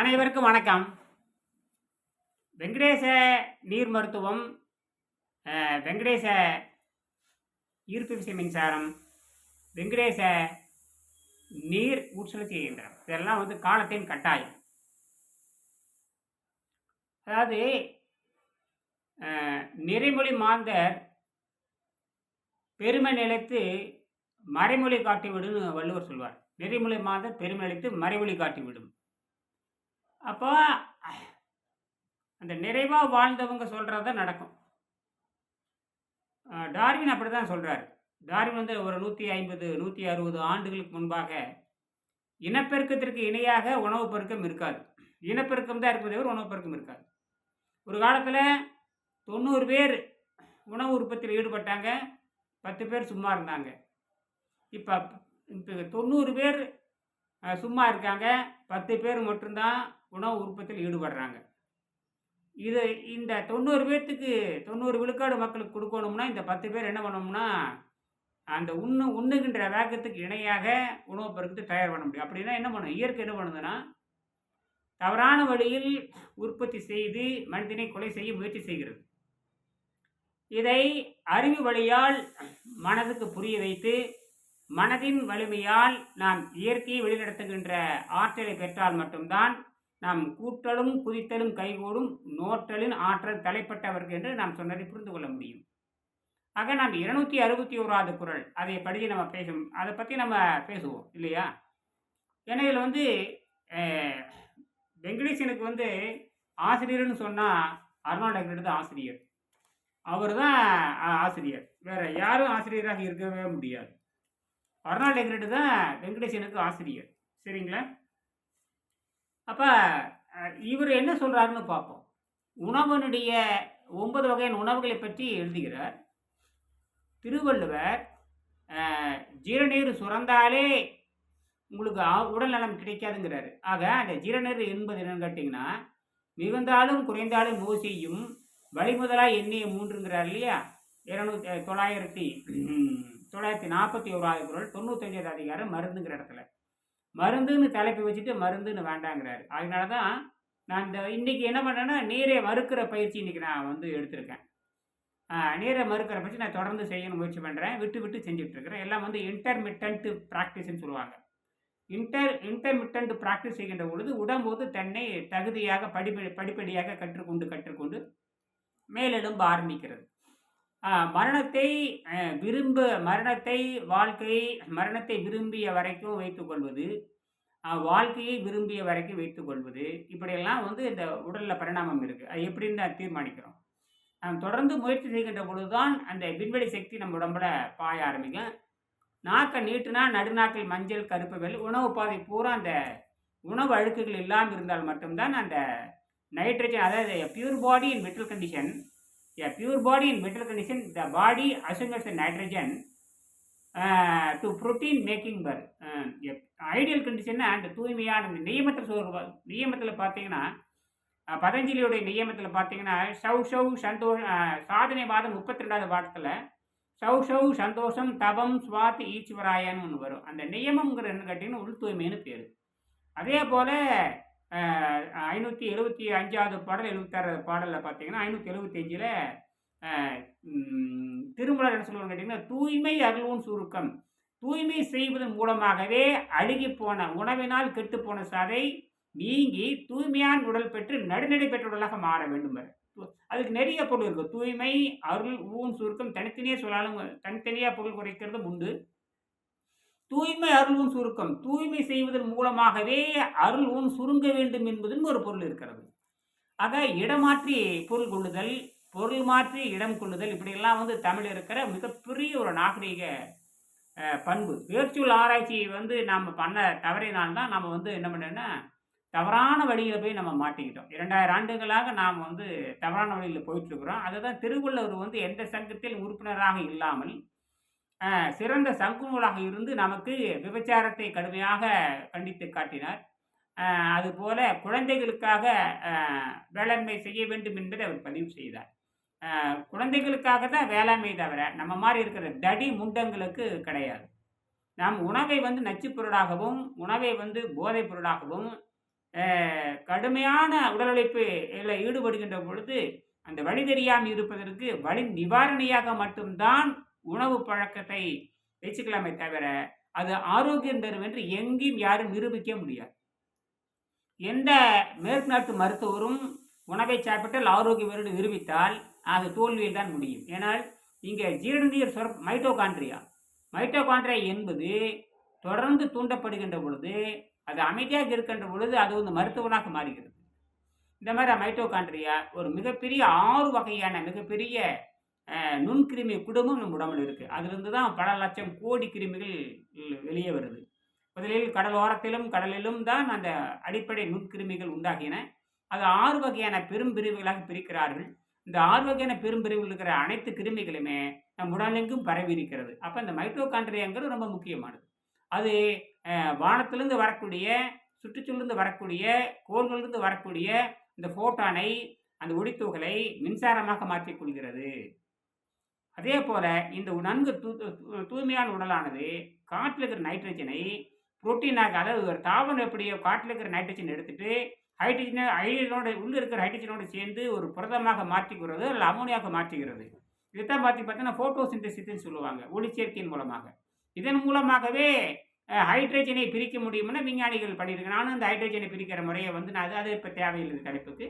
அனைவருக்கும் வணக்கம். வெங்கடேச நீர் மருத்துவம் வெங்கடேச ஈர்ப்பு விசை மின்சாரம் வெங்கடேச நீர் உட்செலுத்தி இயந்திரம். இதெல்லாம் வந்து காலத்தின் கட்டாயம். அதாவது நெறிமொழி நிறைமொழி மாந்தர் பெருமை நிலைத்து மறைமொழி காட்டி விடுன்னு வள்ளுவர் சொல்வார். நெறிமொழி மாந்தர் பெருமை நிலைத்து மறைமொழி காட்டி விடும் அப்போ அந்த நிறைவாக வாழ்ந்தவங்க சொல்கிறது தான் நடக்கும் டார்வின் அப்படி தான் சொல்கிறார் டார்வின் வந்து ஒரு நூற்றி ஐம்பது நூற்றி அறுபது ஆண்டுகளுக்கு முன்பாக இனப்பெருக்கத்திற்கு இணையாக உணவுப் பெருக்கம் இருக்காது. இனப்பெருக்கம் தான் இருப்பதை ஒரு உணவு பெருக்கம் இருக்காது. ஒரு காலத்தில் தொண்ணூறு பேர் உணவு உற்பத்தியில் ஈடுபட்டாங்க. பத்து பேர் சும்மா இருந்தாங்க. இப்போ இப்போ தொண்ணூறு பேர் சும்மா இருக்காங்க. பத்து பேர் மட்டும்தான் உணவு உற்பத்தியில் ஈடுபடுறாங்க. இது இந்த தொண்ணூறு பேர்த்துக்கு தொண்ணூறு விழுக்காடு மக்களுக்கு கொடுக்கணும்னா இந்த பத்து பேர் என்ன பண்ணணும்னா அந்த உண்ணு உண்ணுகின்ற வேகத்துக்கு இணையாக உணவு பெருக்கத்தை தயார் பண்ண முடியும். அப்படின்னா என்ன பண்ணும் இயற்கை என்ன பண்ணுதுன்னா தவறான வழியில் உற்பத்தி செய்து மனிதனை கொலை செய்ய முயற்சி செய்கிறது. இதை அறிவு வழியால் மனதுக்கு புரிய வைத்து மனதின் வலிமையால் நாம் இயற்கையை வழிநடத்துகின்ற ஆற்றலை பெற்றால் மட்டும்தான் நாம் கூட்டலும் குதித்தலும் கைகூடும் நோற்றலின் ஆற்றல் தலைப்பட்டவர்கள் என்று நாம் சொன்னதை புரிந்து கொள்ள முடியும். ஆக நாம் இருநூத்தி அறுபத்தி ஓராவது குரல் அதை படித்து நம்ம பேசும் அதை பற்றி நம்ம பேசுவோம் இல்லையா? ஏன்னா இதில் வந்து வெங்கடேசனுக்கு வந்து ஆசிரியர்னு சொன்னால் அருணாடகர் தான் ஆசிரியர். அவர் தான் ஆசிரியர். வேறு யாரும் ஆசிரியராக இருக்கவே முடியாது. அருணாள் தான் வெங்கடேசனுக்கு ஆசிரியர். சரிங்களா? அப்போ இவர் என்ன சொல்கிறாருன்னு பார்ப்போம். உணவனுடைய ஒன்பது வகையான உணவுகளை பற்றி எழுதுகிறார். திருவள்ளுவர் ஜீரநீர் சுரந்தாலே உங்களுக்கு ஆ- உடல் நலம் கிடைக்காதுங்கிறாரு. ஆக அந்த ஜீரநீர் என்பது என்னன்னு கேட்டிங்கன்னா மிகுந்தாலும் குறைந்தாலும் நோய் செய்யும் வழிமுதலாக எண்ணிய மூன்றுங்கிறார் இல்லையா? இருநூத்தி தொள்ளாயிரத்தி தொள்ளாயிரத்தி நாற்பத்தி ஓராவது குரல் தொண்ணூத்தஞ்சாவது அதிகாரம் மருந்துங்கிற இடத்துல. மருந்துன்னு தலைப்பு வச்சுட்டு மருந்துன்னு வேண்டாங்கிறாரு. அதனால தான் நான் இந்த இன்னைக்கு என்ன பண்ணேன்னா நீரை மறுக்கிற பயிற்சி இன்னைக்கு நான் வந்து எடுத்திருக்கேன். நீரை மறுக்கிற பயிற்சி நான் தொடர்ந்து செய்யணும் முயற்சி பண்ணுறேன் விட்டு விட்டு செஞ்சுட்டு இருக்கிறேன் எல்லாம் வந்து இன்டர்மிட்டன்ட் ப்ராக்டிஸ்ன்னு சொல்லுவாங்க. இன்டர் இன்டர்மிட்டன்ட் ப்ராக்டிஸ் செய்கின்ற பொழுது உடம்போது தன்னை தகுதியாக படிப்படி படிப்படியாக கற்றுக்கொண்டு கற்றுக்கொண்டு மேலெழும்ப ஆரம்பிக்கிறது. மரணத்தை விரும்ப மரணத்தை வாழ்க்கை மரணத்தை விரும்பிய வரைக்கும் வைத்துக்கொள்வது வாழ்க்கையை விரும்பிய வரைக்கும் வைத்துக்கொள்வது இப்படியெல்லாம் வந்து இந்த உடலில் பரிணாமம் இருக்குது அது எப்படின்னு தான் தீர்மானிக்கிறோம். நாம் தொடர்ந்து முயற்சி செய்கின்ற பொழுதுதான் அந்த விண்வெளி சக்தி நம்ம உடம்புல பாய ஆரம்பிக்கும். நாக்கை நீட்டுனா நடுநாக்கில் மஞ்சள் கருப்பு வெள்ளை உணவு பாதை பூரா அந்த உணவு அழுக்குகள் இல்லாமல் இருந்தால் மட்டும்தான் அந்த நைட்ரஜன் அதாவது pure body in metal condition a pure body in metal condition the body assimilates the nitrogen uh, to protein making birth uh, ideal கண்டிஷன்னா அந்த தூய்மையான இந்த நியமத்தில் சொல்ற நியமத்தில் பார்த்தீங்கன்னா பதஞ்சலியுடைய நியமத்தில் பார்த்தீங்கன்னா சௌ சௌ சந்தோஷ சாதனை வாதம் முப்பத்தி ரெண்டாவது பாடத்தில் சௌ சௌ சந்தோஷம் தபம் சுவாத் ஈஸ்வராயன்னு ஒன்று வரும். அந்த நியமங்கிற என்ன கேட்டிங்கன்னா உள் தூய்மைன்னு பேர். அதே போல் ஐநூற்றி எழுபத்தி அஞ்சாவது பாடல் எழுபத்தாறாவது பாடலில் பார்த்தீங்கன்னா ஐநூற்றி எழுபத்தஞ்சில் திருமலர் என்ன சொல்லுவாங்க கேட்டிங்கன்னா தூய்மை அருளும் சுருக்கம். தூய்மை செய்வதன் மூலமாகவே அழுகி போன உணவினால் கெட்டுப்போன சதை நீங்கி தூய்மையான உடல் பெற்று நடுநடை பெற்ற உடலாக மாற வேண்டும் அதுக்கு நிறைய பொருள் இருக்குது தூய்மை அருள் ஊன் சுருக்கம் தனித்தனியாக சொல்லாலும் தனித்தனியாக பொருள் குறைக்கிறதும் உண்டு. தூய்மை அருளும் சுருக்கம். தூய்மை செய்வதன் மூலமாகவே அருள் ஊன் சுருங்க வேண்டும் என்பதும் ஒரு பொருள் இருக்கிறது. ஆக இடமாற்றி பொருள் கொள்ளுதல் பொருள் மாற்றி இடம் கொள்ளுதல் இப்படியெல்லாம் வந்து தமிழ் இருக்கிற மிகப்பெரிய ஒரு நாகரீக பண்பு. வேர்ச்சுவல் ஆராய்ச்சி வந்து நாம் பண்ண தவறினால்தான் நம்ம வந்து என்ன பண்ணோன்னா தவறான வழியில் போய் நம்ம மாட்டிக்கிட்டோம். இரண்டாயிரம் ஆண்டுகளாக நாம் வந்து தவறான வழியில் போயிட்டுருக்குறோம். அதை தான் திருவள்ளுவர் வந்து எந்த சங்கத்தில் உறுப்பினராக இல்லாமல் சிறந்த சங்கு நூலாக இருந்து நமக்கு விபச்சாரத்தை கடுமையாக கண்டித்து காட்டினார். அதுபோல குழந்தைகளுக்காக வேளாண்மை செய்ய வேண்டும் என்பதை அவர் பதிவு செய்தார். குழந்தைகளுக்காக தான் வேளாண்மை தவிர நம்ம மாதிரி இருக்கிற தடி முண்டங்களுக்கு கிடையாது. நாம் உணவை வந்து நச்சுப் பொருளாகவும் உணவை வந்து போதைப் பொருளாகவும் கடுமையான உடல் உழைப்பில் ஈடுபடுகின்ற பொழுது அந்த வழி தெரியாமல் இருப்பதற்கு வழி நிவாரணியாக மட்டும்தான் உணவு பழக்கத்தை வச்சுக்கலாமே தவிர அது ஆரோக்கியம் தரும் என்று எங்கேயும் யாரும் நிரூபிக்க முடியாது. எந்த மேற்கு நாட்டு மருத்துவரும் உணவை சாப்பிட்டால் ஆரோக்கியம் என்று நிரூபித்தால் அது தோல்வியில் தான் முடியும். ஏனால் இங்கே ஜீரணநீர் சொர மைட்டோகாண்ட்ரியா. மைட்டோகாண்ட்ரியா என்பது தொடர்ந்து தூண்டப்படுகின்ற பொழுது அது அமைதியாக இருக்கின்ற பொழுது அது வந்து மருத்துவனாக மாறுகிறது. இந்த மாதிரி மைட்டோகாண்ட்ரியா ஒரு மிகப்பெரிய ஆறு வகையான மிகப்பெரிய நுண்கிருமி குடும்பம் நம்ம உடம்புல இருக்குது அதிலிருந்து தான் பல லட்சம் கோடி கிருமிகள் வெளியே வருது. முதலில் கடலோரத்திலும் கடலிலும் தான் அந்த அடிப்படை நுண்கிருமிகள் உண்டாகின. அது ஆறு வகையான பெரும் பிரிவுகளாக பிரிக்கிறார்கள். இந்த ஆறு வகையான பெரும் பிரிவுகள் இருக்கிற அனைத்து கிருமிகளுமே நம் உடலெங்கும் பரவி இருக்கிறது அப்போ இந்த மைட்டோகாண்ட்ரியாங்கிறது ரொம்ப முக்கியமானது. அது வானத்திலிருந்து வரக்கூடிய சுற்றுச்சூழலிருந்து வரக்கூடிய கோள்களிலிருந்து வரக்கூடிய இந்த ஃபோட்டானை அந்த ஒளித்துகளை மின்சாரமாக மாற்றிக் கொள்கிறது. அதே போல் இந்த நன்கு தூ தூய்மையான உடலானது காற்றில் இருக்கிற நைட்ரஜனை புரோட்டீனாக அதாவது ஒரு தாவரம் எப்படியோ காற்றில் இருக்கிற நைட்ரஜன் எடுத்துட்டு ஹைட்ரஜனை ஹைட்ரஜனோட உள்ளே இருக்கிற ஹைட்ரஜனோடு சேர்ந்து ஒரு புரதமாக மாற்றிக்கிறது அல்ல அமோனியாக மாற்றுகிறது. இதைத்தான் பார்த்து பார்த்தீங்கன்னா ஃபோட்டோசிந்தசிஸ்ன்னு சொல்லுவாங்க ஒளிச்சேர்க்கையின் மூலமாக. இதன் மூலமாகவே ஹைட்ரஜனை பிரிக்க முடியும்னு விஞ்ஞானிகள் பண்ணியிருக்கேன் நானும் இந்த ஹைட்ரஜனை பிரிக்கிற முறையை வந்து நான் அது அது இப்போ தேவையில்லை தலைப்புக்கு.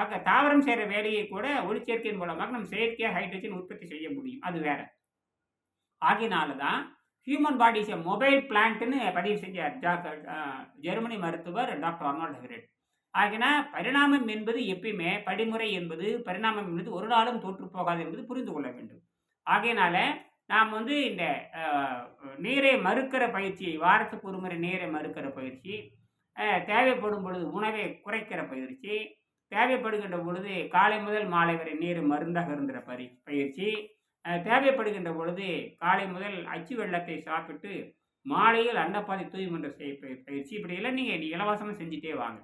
ஆக தாவரம் செய்கிற வேலையை கூட ஒளிச்சேர்க்கையின் மூலமாக நம்ம செயற்கையாக ஹைட்ரஜன் உற்பத்தி செய்ய முடியும். அது வேற. ஆகினால தான் ஹியூமன் பாடிஸ் எ மொபைல் பிளான்ட்னு பதிவு செஞ்சார் ஜெர்மனி மருத்துவர் டாக்டர் அர்னால்ட் ஹெக்ரெட். ஆகினா பரிணாமம் என்பது எப்பயுமே படிமுறை என்பது பரிணாமம் என்பது ஒரு நாளும் தோற்று போகாது என்பது புரிந்து கொள்ள வேண்டும். ஆகையினால நாம் வந்து இந்த நீரை மறுக்கிற பயிற்சி வாரத்துக்கு ஒரு முறை நீரை மறுக்கிற பயிற்சி தேவைப்படும் பொழுது உணவை குறைக்கிற பயிற்சி தேவைப்படுகின்ற பொழுது காலை முதல் மாலை வரை நீர் மருந்தாக இருந்துற பரி பயிற்சி. தேவைப்படுகின்ற பொழுது காலை முதல் அச்சு வெள்ளத்தை சாப்பிட்டு மாலையில் அன்னப்பாதை தூய்மன்ற செய்ய பயிற்சி. இப்படியெல்லாம் நீங்கள் இலவசமாக செஞ்சுட்டே வாங்க.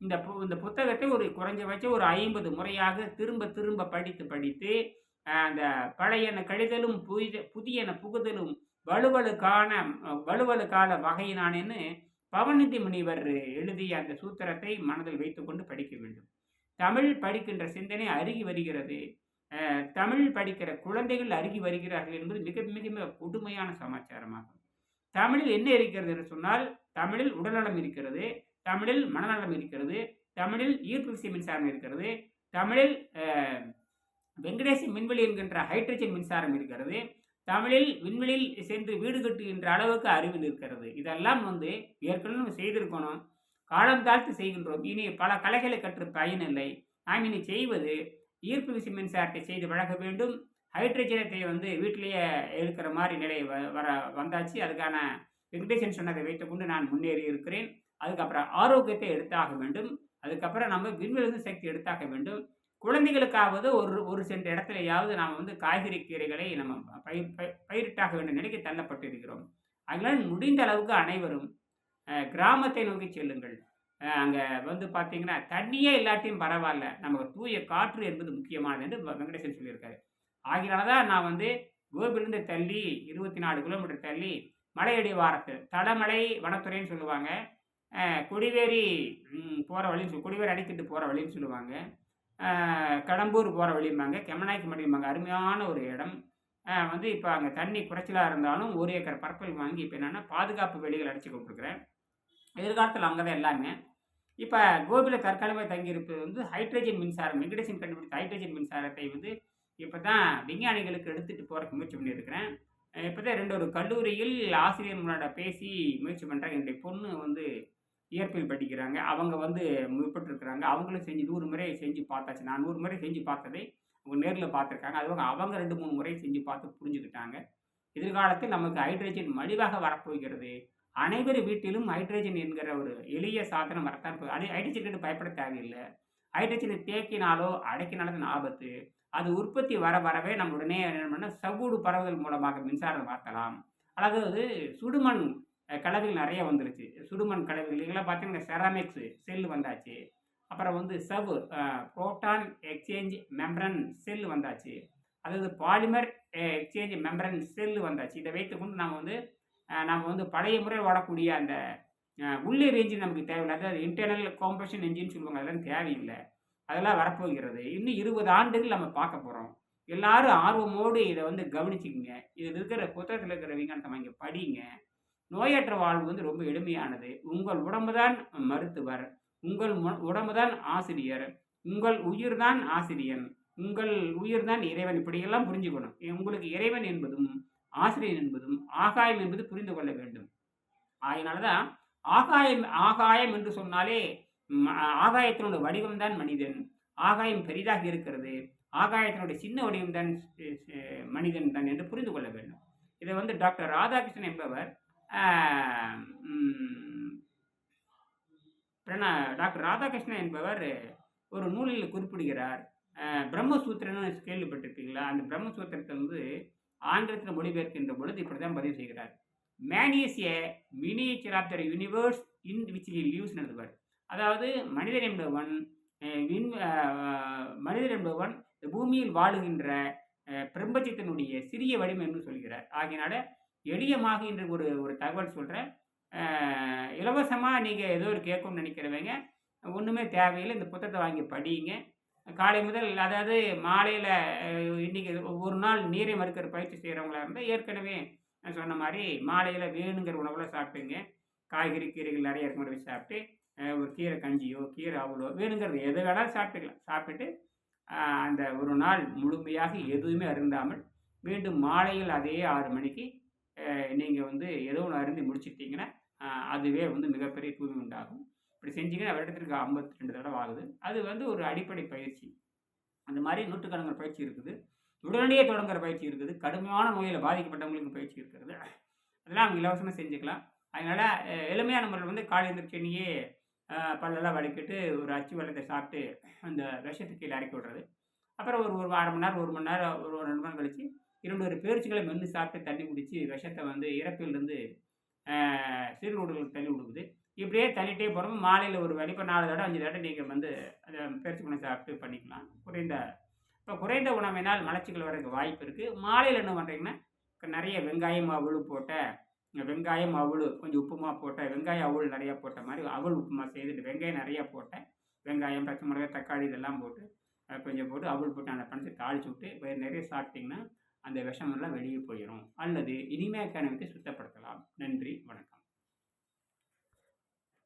இந்த பு இந்த புத்தகத்தை ஒரு குறைஞ்சபட்சம் ஒரு ஐம்பது முறையாக திரும்ப திரும்ப படித்து படித்து அந்த பழையன கழிதலும் புதிய புதியன புகுதலும் வலுவலுக்கான வலுவலுக்கான வகையினானேன்னு பவநிதி முனிவர் எழுதிய அந்த சூத்திரத்தை மனதில் வைத்துக்கொண்டு படிக்க வேண்டும். தமிழ் படிக்கின்ற சிந்தனை அருகி வருகிறது. தமிழ் படிக்கிற குழந்தைகள் அருகி வருகிறார்கள் என்பது மிக மிக மிக கொடுமையான சமாச்சாரமாகும். தமிழில் என்ன இருக்கிறது என்று சொன்னால் தமிழில் உடல்நலம் இருக்கிறது தமிழில் மனநலம் இருக்கிறது தமிழில் ஈர்ப்பு விசை மின்சாரம் இருக்கிறது தமிழில் வெங்கடேச மின்வெளி என்கின்ற ஹைட்ரஜன் மின்சாரம் இருக்கிறது தமிழில் விண்வெளியில் சென்று வீடு கட்டுகின்ற அளவுக்கு அறிவில் இருக்கிறது. இதெல்லாம் வந்து ஏற்கனவே நம்ம செய்திருக்கணும். காலம் தாழ்த்து செய்கின்றோம். இனி பல கலைகளை கற்று பயனில்லை. நாம் இனி செய்வது ஈர்ப்பு விசை மின்சாரத்தை செய்து வழங்க வேண்டும். ஹைட்ரஜனத்தை வந்து வீட்டிலேயே இருக்கிற மாதிரி நிலை வ- வர வந்தாச்சு. அதுக்கான வெங்கடேசன் சொன்னதை வைத்துக்கொண்டு நான் முன்னேறி இருக்கிறேன். அதுக்கப்புறம் ஆரோக்கியத்தை எடுத்தாக வேண்டும். அதுக்கப்புறம் நம்ம விண்வெளிந்து சக்தி எடுத்தாக வேண்டும். குழந்தைகளுக்காவது ஒரு ஒரு சென்ற இடத்துலையாவது நாம் வந்து காய்கறி கீரைகளை நம்ம பயிர் பயிரிட்டாக வேண்டும் நிலைக்கு தள்ளப்பட்டிருக்கிறோம். அதனால் முடிந்த அளவுக்கு அனைவரும் கிராமத்தை நோக்கி செல்லுங்கள். அங்கே வந்து பார்த்தீங்கன்னா தண்ணியே இல்லாட்டியும் பரவாயில்ல. நமக்கு தூய காற்று என்பது முக்கியமானது என்று வெங்கடேசன் சொல்லியிருக்காரு. ஆகினால தான் நான் வந்து கோபிலிருந்து தள்ளி இருபத்தி நாலு கிலோமீட்டர் தள்ளி மலையடி வாரத்து தடமலை வனத்துறைன்னு சொல்லுவாங்க. கொடிவேரி போகிற வழின்னு சொல்லி கொடிவேரி அடிக்கிட்டு போகிற வழின்னு சொல்லுவாங்க. கடம்பூர் போகிற வழிம்பாங்க. கெமநாய்க்கு மடிம்பாங்க அருமையான ஒரு இடம். வந்து இப்போ அங்கே தண்ணி குறைச்சலாக இருந்தாலும் ஒரு ஏக்கர் பரப்பல் வாங்கி இப்போ என்னென்னா பாதுகாப்பு வேலிகள் அடித்து கொடுத்துருக்குறேன் எதிர்காலத்தில் அங்கே தான் எல்லாமே. இப்போ கோபியில் தற்காலிகமாக தங்கியிருப்பது வந்து ஹைட்ரஜன் மின்சாரம் வெங்கடேசன் கண்டுபிடித்த ஹைட்ரஜன் மின்சாரத்தை வந்து இப்போ தான் விஞ்ஞானிகளுக்கு எடுத்துகிட்டு போகிறக்கு முயற்சி பண்ணியிருக்கிறேன். இப்போ தான் ரெண்டு ஒரு கல்லூரியில் ஆசிரியர் முன்னாட பேசி முயற்சி பண்ணுறாங்க என்னுடைய பொண்ணு வந்து இயற்பியல் படிக்கிறாங்க. அவங்க வந்து முற்பட்டுருக்குறாங்க. அவங்களும் செஞ்சு நூறு முறை செஞ்சு பார்த்தாச்சு. நான் நூறு முறை செஞ்சு பார்த்ததை அவங்க நேரில் பார்த்துருக்காங்க. அதுவும் அவங்க ரெண்டு மூணு முறை செஞ்சு பார்த்து புரிஞ்சுக்கிட்டாங்க. எதிர்காலத்தில் நமக்கு ஹைட்ரஜன் மலிவாக வரப்போகிறது அனைவர் வீட்டிலும் ஹைட்ரஜன் என்கிற ஒரு எளிய சாதனம் வரத்தான் போகுது. அது ஹைட்ரஜன் பயப்பட தேவையில்லை. ஹைட்ரஜனை தேக்கினாலோ அடைக்கினாலோ தான் ஆபத்து. அது உற்பத்தி வர வரவே நம்ம உடனே என்ன பண்ணால் சவ்வூடு பரவுதல் மூலமாக மின்சாரம் மாற்றலாம். அதாவது சுடுமண் கலவைகள் நிறைய வந்துருச்சு. சுடுமண் கலவைகள் இதெல்லாம் பார்த்தீங்கன்னா செராமிக்ஸ் செல் வந்தாச்சு. அப்புறம் வந்து சவ் புரோட்டான் எக்ஸ்சேஞ்ச் மெம்பரன் செல் வந்தாச்சு. அதாவது பாலிமர் எக்ஸ்சேஞ்ச் மெம்பரன் செல் வந்தாச்சு. இதை வைத்துக்கொண்டு நம்ம வந்து நம்ம நாம் வந்து பழைய முறையில் ஓடக்கூடிய அந்த உள்ளீர் என்ஜின் நமக்கு தேவையில்லை. அதாவது இன்டர்னல் காம்பஷன் என்ஜின் சொல்லுவாங்க அதெல்லாம் தேவையில்லை. அதெல்லாம் வரப்போகிறது. இன்னும் இருபது ஆண்டுகள் நம்ம பார்க்க போகிறோம் எல்லாரும் ஆர்வமோடு இதை வந்து கவனிச்சுக்கங்க. இதில் இருக்கிற புத்தகத்தில் இருக்கிற விஞ்ஞானத்தை வாங்கி படிங்க. நோயற்ற வாழ்வு வந்து ரொம்ப எளிமையானது. உங்கள் உடம்பு தான் மருத்துவர். உங்கள் உடம்பு தான் ஆசிரியர். உங்கள் உயிர் தான் ஆசிரியன். உங்கள் உயிர் தான் இறைவன். இப்படியெல்லாம் புரிஞ்சுக்கணும். உங்களுக்கு இறைவன் என்பதும் ஆசிரியர் என்பதும் ஆகாயம் என்பது புரிந்து கொள்ள வேண்டும். அதனாலதான் ஆகாயம் ஆகாயம் என்று சொன்னாலே ஆகாயத்தினுடைய வடிவம்தான் மனிதன். ஆகாயம் பெரிதாக இருக்கிறது. ஆகாயத்தினுடைய சின்ன வடிவம்தான் மனிதன் தான் என்று புரிந்து கொள்ள வேண்டும். இதை வந்து டாக்டர் ராதாகிருஷ்ணன் என்பவர் டாக்டர் ராதாகிருஷ்ணன் என்பவர் ஒரு நூலில் குறிப்பிடுகிறார். பிரம்மசூத்திரன்னு கேள்விப்பட்டிருக்கீங்களா? அந்த பிரம்மசூத்திரத்தை வந்து ஆங்கிலத்தில் மொழிபெயர்க்கின்ற பொழுது இப்படி தான் பதிவு செய்கிறார். Man is a miniature of the universe in which he lives எழுதுவார் அதாவது மனிதன் என்பவன் விண் மனிதன் என்பவன் பூமியில் வாழுகின்ற பிரபஞ்சத்தினுடைய சிறிய வடிவம் என்று சொல்கிறார். ஆகையினால எளியமாக என்று ஒரு ஒரு தகவல் சொல்கிறேன் இலவசமாக நீங்கள் ஏதோ ஒரு கேட்கணும்னு நினைக்கிறவங்க ஒன்றுமே தேவையில்லை இந்த புத்தகத்தை வாங்கி படியுங்க. காலை முதல் அதாவது மாலையில் இன்றைக்கி ஒரு நாள் நீரை மறுக்கிற பயிற்சி செய்கிறவங்களா இருந்தால் ஏற்கனவே நான் சொன்ன மாதிரி மாலையில் வேணுங்கிற உணவில் சாப்பிட்டுங்க காய்கறி கீரைகள் நிறைய இருக்கிற வச்சு சாப்பிட்டு ஒரு கீரை கஞ்சியோ கீரை அவ்வளோ வேணுங்கிறது எது வேணாலும் சாப்பிட்டுக்கலாம். சாப்பிட்டுட்டு அந்த ஒரு நாள் முழுமையாக எதுவுமே அருந்தாமல் மீண்டும் மாலையில் அதே ஆறு மணிக்கு நீங்கள் வந்து ஏதோ ஒன்று அருந்தி முடிச்சிட்டிங்கன்னா அதுவே வந்து மிகப்பெரிய தூய்மை உண்டாகும். இப்படி செஞ்சீங்கன்னா வருடத்திற்கு ஐம்பத்தி ரெண்டு தடவை ஆகுது. அது வந்து ஒரு அடிப்படை பயிற்சி. அந்த மாதிரி நூற்றுக்கணக்கான பயிற்சி இருக்குது. உடனடியே தொடங்குற பயிற்சி இருக்குது. கடுமையான நோயில் பாதிக்கப்பட்டவங்களுக்கு பயிற்சி இருக்கிறது. அதெல்லாம் அவங்க இலவசமாக செஞ்சுக்கலாம். அதனால் எளிமையான முறையில் வந்து காலை எழுந்திரிச்சனியே பல்லெல்லாம் வலிக்கிட்டு ஒரு அச்சு வெள்ளத்தை சாப்பிட்டு அந்த விஷத்து கீழே இறக்கி விடுறது. அப்புறம் ஒரு ஒரு அரை மணி நேரம் ஒரு மணி நேரம் ஒரு ரெண்டு மணி நேரம் கழித்து இரண்டு ஒரு பேரிச்சுகளை மென்று சாப்பிட்டு தண்ணி குடித்து விஷத்தை வந்து இறப்பிலிருந்து சிறுநூடுகளுக்கு தள்ளி விடுக்குது இப்படியே தள்ளிட்டே போகிறோம் மாலையில் ஒரு வேலை இப்போ நாலு தடவை அஞ்சு தடவை நீங்கள் வந்து அதை பேரிச்சு சாப்பிட்டு பண்ணிக்கலாம். குறைந்த இப்போ குறைந்த உணவினால் மலச்சிக்கல் வரதுக்கு வாய்ப்பு இருக்குது மாலையில் என்ன பண்ணுறீங்கன்னா நிறைய வெங்காயம் அவளு போட்ட வெங்காயம் அவள் கொஞ்சம் உப்புமா போட்ட வெங்காயம் அவள் நிறையா போட்ட மாதிரி அவள் உப்புமா செய்துட்டு வெங்காயம் நிறையா போட்டேன் வெங்காயம் பச்சை மிளகாய் தக்காளி இதெல்லாம் போட்டு கொஞ்சம் போட்டு அவள் போட்டு அந்த பணத்தை தாளிச்சு விட்டு நிறைய சாப்பிட்டிங்கன்னா அந்த விஷமெல்லாம் வெளியே போயிடும் அல்லது இனிமே விட்டு சுத்தப்படுத்தலாம். நன்றி. வணக்கம்.